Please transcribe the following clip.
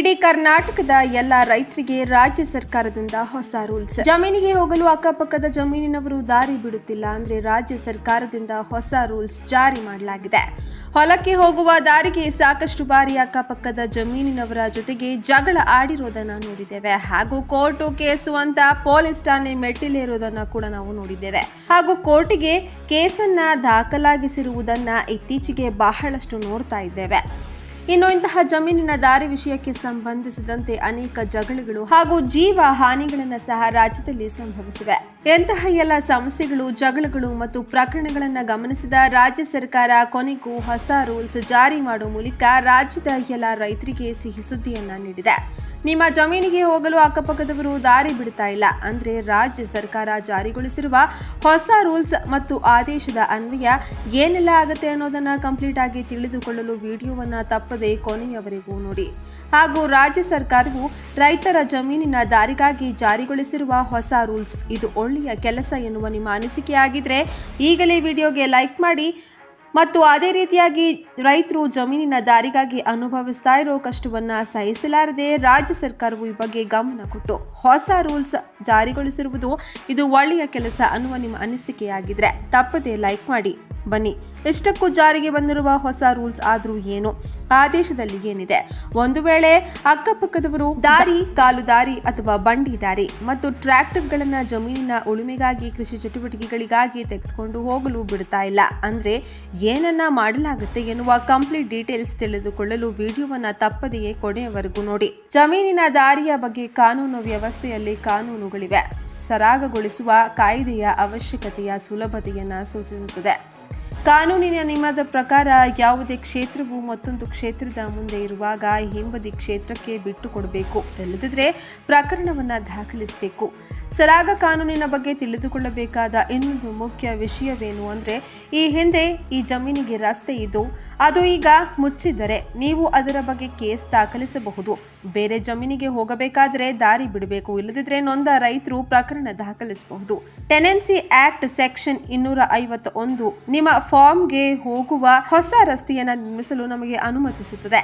ಇಡೀ ಕರ್ನಾಟಕದ ಎಲ್ಲ ರೈತರಿಗೆ ರಾಜ್ಯ ಸರ್ಕಾರದಿಂದ ಹೊಸ ರೂಲ್ಸ್. ಜಮೀನಿಗೆ ಹೋಗಲು ಅಕ್ಕಪಕ್ಕದ ಜಮೀನಿನವರು ದಾರಿ ಬಿಡುತ್ತಿಲ್ಲ ಅಂದ್ರೆ ರಾಜ್ಯ ಸರ್ಕಾರದಿಂದ ಹೊಸ ರೂಲ್ಸ್ ಜಾರಿ ಮಾಡಲಾಗಿದೆ. ಹೊಲಕ್ಕೆ ಹೋಗುವ ದಾರಿಗೆ ಸಾಕಷ್ಟು ಬಾರಿ ಅಕ್ಕಪಕ್ಕದ ಜಮೀನಿನವರ ಜೊತೆಗೆ ಜಗಳ ಆಡಿರೋದನ್ನ ನೋಡಿದ್ದೇವೆ. ಹಾಗೂ ಕೋರ್ಟು ಕೇಸು ಅಂತ ಪೊಲೀಸ್ ಠಾಣೆ ಮೆಟ್ಟಿಲೇರೋದನ್ನ ಕೂಡ ನಾವು ನೋಡಿದ್ದೇವೆ. ಹಾಗೂ ಕೋರ್ಟಿಗೆ ಕೇಸನ್ನ ದಾಖಲಾಗಿಸಿರುವುದನ್ನ ಇತ್ತೀಚೆಗೆ ಬಹಳಷ್ಟು ನೋಡ್ತಾ ಇದ್ದೇವೆ. ಇನ್ನು ಇಂತಹ ಜಮೀನಿನ ದಾರಿ ವಿಷಯಕ್ಕೆ ಸಂಬಂಧಿಸಿದಂತೆ ಅನೇಕ ಜಗಳಗಳು ಹಾಗೂ ಜೀವ ಹಾನಿಗಳನ್ನು ಸಹ ರಾಜ್ಯದಲ್ಲಿ ಸಂಭವಿಸಿವೆ. ಎಂತಹ ಎಲ್ಲ ಸಮಸ್ಯೆಗಳು, ಜಗಳಗಳು ಮತ್ತು ಪ್ರಕರಣಗಳನ್ನು ಗಮನಿಸಿದ ರಾಜ್ಯ ಸರ್ಕಾರ ಕೊನೆಗೂ ಹೊಸ ರೂಲ್ಸ್ ಜಾರಿ ಮಾಡುವ ಮೂಲಕ ರಾಜ್ಯದ ಎಲ್ಲ ರೈತರಿಗೆ ಸಿಹಿ ಸುದ್ದಿಯನ್ನ ನೀಡಿದೆ. ನಿಮ್ಮ ಜಮೀನಿಗೆ ಹೋಗಲು ಅಕ್ಕಪಕ್ಕದವರು ದಾರಿ ಬಿಡ್ತಾ ಇಲ್ಲ. ಅಂದ್ರೆ ರಾಜ್ಯ ಸರ್ಕಾರ ಜಾರಿಗೊಳಿಸಿರುವ ಹೊಸ ರೂಲ್ಸ್ ಮತ್ತು ಆದೇಶದ ಅನ್ವಯ ಏನೆಲ್ಲ ಆಗುತ್ತೆ ಅನ್ನೋದನ್ನ ಕಂಪ್ಲೀಟ್ ಆಗಿ ತಿಳಿದುಕೊಳ್ಳಲು ವಿಡಿಯೋವನ್ನ ತಪ್ಪದೆ ಕೊನೆಯವರೆಗೂ ನೋಡಿ. ಹಾಗೂ ರಾಜ್ಯ ಸರ್ಕಾರವು ರೈತರ ಜಮೀನಿನ ದಾರಿಗಾಗಿ ಜಾರಿಗೊಳಿಸಿರುವ ಹೊಸ ರೂಲ್ಸ್, ಇದು ಒಳ್ಳೆಯ ಕೆಲಸ ಎನ್ನುವ ನಿಮ್ಮ ಅನಿಸಿಕೆಯಾಗಿದ್ರೆ ಈಗಲೇ ವಿಡಿಯೋಗೆ ಲೈಕ್ ಮಾಡಿ ಮತ್ತು ಅದೇ ರೀತಿಯಾಗಿ ರೈತರು ಜಮೀನಿನ ದಾರಿಗಾಗಿ ಅನುಭವಿಸ್ತಾ ಇರೋ ಕಷ್ಟವನ್ನು ಸಹಿಸಲಾರದೆ ರಾಜ್ಯ ಸರ್ಕಾರವು ಈ ಬಗ್ಗೆ ಗಮನ ಕೊಟ್ಟು ಹೊಸ ರೂಲ್ಸ್ ಜಾರಿಗೊಳಿಸಿರುವುದು ಇದು ಒಳ್ಳೆಯ ಕೆಲಸ ಅನ್ನುವ ನಿಮ್ಮ ಅನಿಸಿಕೆಯಾಗಿದ್ರೆ ತಪ್ಪದೇ ಲೈಕ್ ಮಾಡಿ. ಬನ್ನಿ. ಇಷ್ಟಕ್ಕೂ ಜಾರಿಗೆ ಬಂದಿರುವ ಹೊಸ ರೂಲ್ಸ್ ಆದರೂ ಏನು? ಆದೇಶದಲ್ಲಿ ಏನಿದೆ? ಒಂದು ವೇಳೆ ಅಕ್ಕಪಕ್ಕದವರು ದಾರಿ, ಕಾಲು ದಾರಿ ಅಥವಾ ಬಂಡಿ ದಾರಿ ಮತ್ತು ಟ್ರ್ಯಾಕ್ಟರ್ಗಳನ್ನು ಜಮೀನಿನ ಉಳುಮೆಗಾಗಿ, ಕೃಷಿ ಚಟುವಟಿಕೆಗಳಿಗಾಗಿ ತೆಗೆದುಕೊಂಡು ಹೋಗಲು ಬಿಡ್ತಾ ಇಲ್ಲ. ಅಂದರೆ ಏನನ್ನ ಮಾಡಲಾಗುತ್ತೆ ಎನ್ನುವ ಕಂಪ್ಲೀಟ್ ಡೀಟೇಲ್ಸ್ ತಿಳಿದುಕೊಳ್ಳಲು ವಿಡಿಯೋವನ್ನು ತಪ್ಪದೆಯೇ ಕೊನೆಯವರೆಗೂ ನೋಡಿ. ಜಮೀನಿನ ದಾರಿಯ ಬಗ್ಗೆ ಕಾನೂನು ವ್ಯವಸ್ಥೆಯಲ್ಲಿ ಕಾನೂನುಗಳಿವೆ. ಸರಾಗಗೊಳಿಸುವ ಕಾಯ್ದೆಯ ಅವಶ್ಯಕತೆಯ ಸುಲಭತೆಯನ್ನು ಸೂಚಿಸುತ್ತದೆ. ಕಾನೂನಿನ ನಿಯಮದ ಪ್ರಕಾರ ಯಾವುದೇ ಕ್ಷೇತ್ರವು ಮತ್ತೊಂದು ಕ್ಷೇತ್ರದ ಮುಂದೆ ಇರುವಾಗ ಹಿಂಬದಿ ಕ್ಷೇತ್ರಕ್ಕೆ ಬಿಟ್ಟು ಕೊಡಬೇಕು ಪ್ರಕರಣವನ್ನು ದಾಖಲಿಸಬೇಕು. ಸರಾಗ ಕಾನೂನಿನ ಬಗ್ಗೆ ತಿಳಿದುಕೊಳ್ಳಬೇಕಾದ ಇನ್ನೊಂದು ಮುಖ್ಯ ವಿಷಯವೇನು ಅಂದರೆ, ಈ ಹಿಂದೆ ಈ ಜಮೀನಿಗೆ ರಸ್ತೆ ಇದ್ದು, ಅದು ಈಗ ಮುಚ್ಚಿದರೆ ನೀವು ಅದರ ಬಗ್ಗೆ ಕೇಸ್ ದಾಖಲಿಸಬಹುದು. ಬೇರೆ ಜಮೀನಿಗೆ ಹೋಗಬೇಕಾದರೆ ದಾರಿ ಬಿಡಬೇಕು. ಇಲ್ಲದಿದ್ದರೆ ನೊಂದ ರೈತರು ಪ್ರಕರಣ ದಾಖಲಿಸಬಹುದು. ಟೆನೆನ್ಸಿ ಆಕ್ಟ್ ಸೆಕ್ಷನ್ ಇನ್ನೂರ ಐವತ್ತ ಒಂದು ನಿಮ್ಮ ಫಾರ್ಮ್ಗೆ ಹೋಗುವ ಹೊಸ ರಸ್ತೆಯನ್ನು ನಿರ್ಮಿಸಲು ನಮಗೆ ಅನುಮತಿಸುತ್ತದೆ.